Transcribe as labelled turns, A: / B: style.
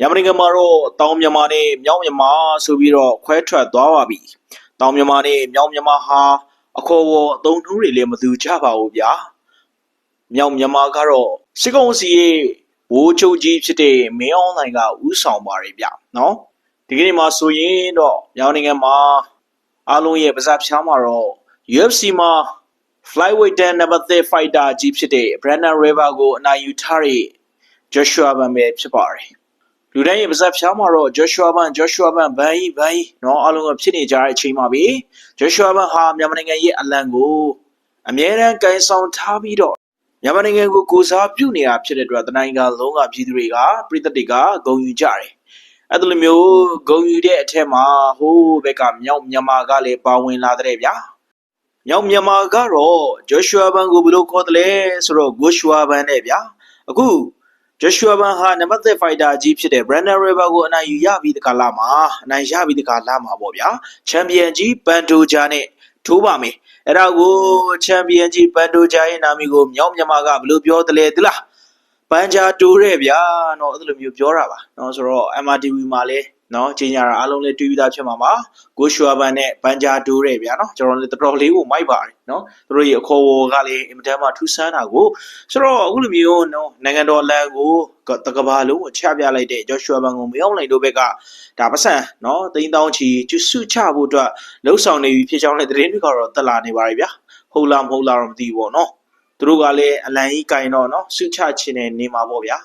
A: မြန်မာနိုင်ငံမှာတော့တောင်မြန်မာနဲ့မြောက်မြန်မာဆိုပြီးတော့ခွဲထွက်သွားပါပြီ။တောင်မြန်မာနဲ့မြောက်မြန်မာဟာအခေါ်အဝေါ်အသုံးနှုန်းတွေလည်းမတူကြပါဘူးဗျာ။မြောက်မြန်မာကတော့စစ်ကောင်စီရဲ့ဘိုးချုပ်ကြီးဖြစ်တဲ့မင်းအောင်လှိုင်ကဥဆောင်ပါတယ်ဗျ။နော်ဒီကနေ့မှာဆိုရင်တော့မြောက်နိုင်ငံမှာအားလုံးရဲ့ပါဇက်ဖြားမှာတော့ UFC မှာ flyweight 10 number 3 fighter ကြီးဖြစ်တဲ့ Brandon River ကိုအနိုင်ယူထားတဲ့ Joshua Ban ပဲဖြစ်ပါတယ်။ လူတိုင်းရဲ့ပါဇက်ဖြားမှာတော့ Joshua Ban Joshua Ban ဘန်ကြီးဘန်ကြီးနော်အလုံးကဖြစ်နေကြတဲ့အချိန်မှာပဲ Joshua Ban ဟာမြန်မာနိုင်ငံရဲ့အလံကိုအမြဲတမ်းကန်ဆောင်ထားပြီးတော့မြန်မာနိုင်ငံကိုကိုစားပြုနေတာဖြစ်တဲ့အတွက်တနိုင်ကလုံးကပြည်သူတွေကပြည်သက်တွေကဂုဏ်ယူကြတယ်အဲ့လိုမျိုးဂုံယူတဲ့အထက်မှာဟိုးဘက်ကမြောက်မြန်မာကလည်းပါဝင်လာတဲ့ဗျာမြောက်မြန်မာကတော့ဂျောရှွာဘန်ကိုဘယ်လိုခေါ်တယ်လဲဆိုတော့ဂိုရှွာဘန်နဲ့ဗျာအခု Joshua Ban ဟာနံပါတ်1 fighter ကြီးဖြစ်တဲ့ Brandon River ကိုအနိုင်ယူရပြီးတကလာမှာအနိုင်ရပြီးတကလာမှာပေါ့ဗျာချန်ပီယံကြီး Bandoja နဲ့ထိုးပါမယ်အဲ့ဒါကိုချန်ပီယံကြီး Bandoja ရဲ့နာမည်ကိုမြောက်မြန်မာကဘယ်လိုပြောတယ်လဲသလား ပန်ဂျာတိုးတဲ့ဗျာเนาะအဲ့လိုမျိုးပြောတာပါเนาะဆိုတော့ MRTV မှာလဲเนาะကြီးညာတာအားလုံးလဲတွေ့ပြီးသားဖြစ်မှာပါကိုရှွာဘန်နဲ့ပန်ဂျာတိုးတဲ့ဗျာเนาะကျွန်တော်လည်းတော်တော်လေးကိုမိုက်ပါတယ်เนาะသူတို့ရဲ့အခေါ်အဝေါ်ကလည်းအင်မတန်မှထူးဆန်းတာကိုဆိုတော့အခုလိုမျိုးเนาะနိုင်ငံတော်လမ်းကိုတကဘာလုံးကိုချပြလိုက်တဲ့ဂျော့ရှွာဘန်ကိုမရောက်နိုင်တို့ဘက်ကဒါပတ်စံเนาะတိန်းတောင်းချီကျွစုချဖို့အတွက်လှုပ်ဆောင်နေပြီဖြစ်ကြောင်းလည်းသတင်းတွေကတော့တက်လာနေပါပြီဗျာဟုတ်လားမဟုတ်လားတော့မသိဘူးပေါ့เนาะ သူတို့ကလည်းအလံကြီးကင်တော့နော်ရှုတ်ချခြင်းနဲ့နေမှာပေါ့ဗျာ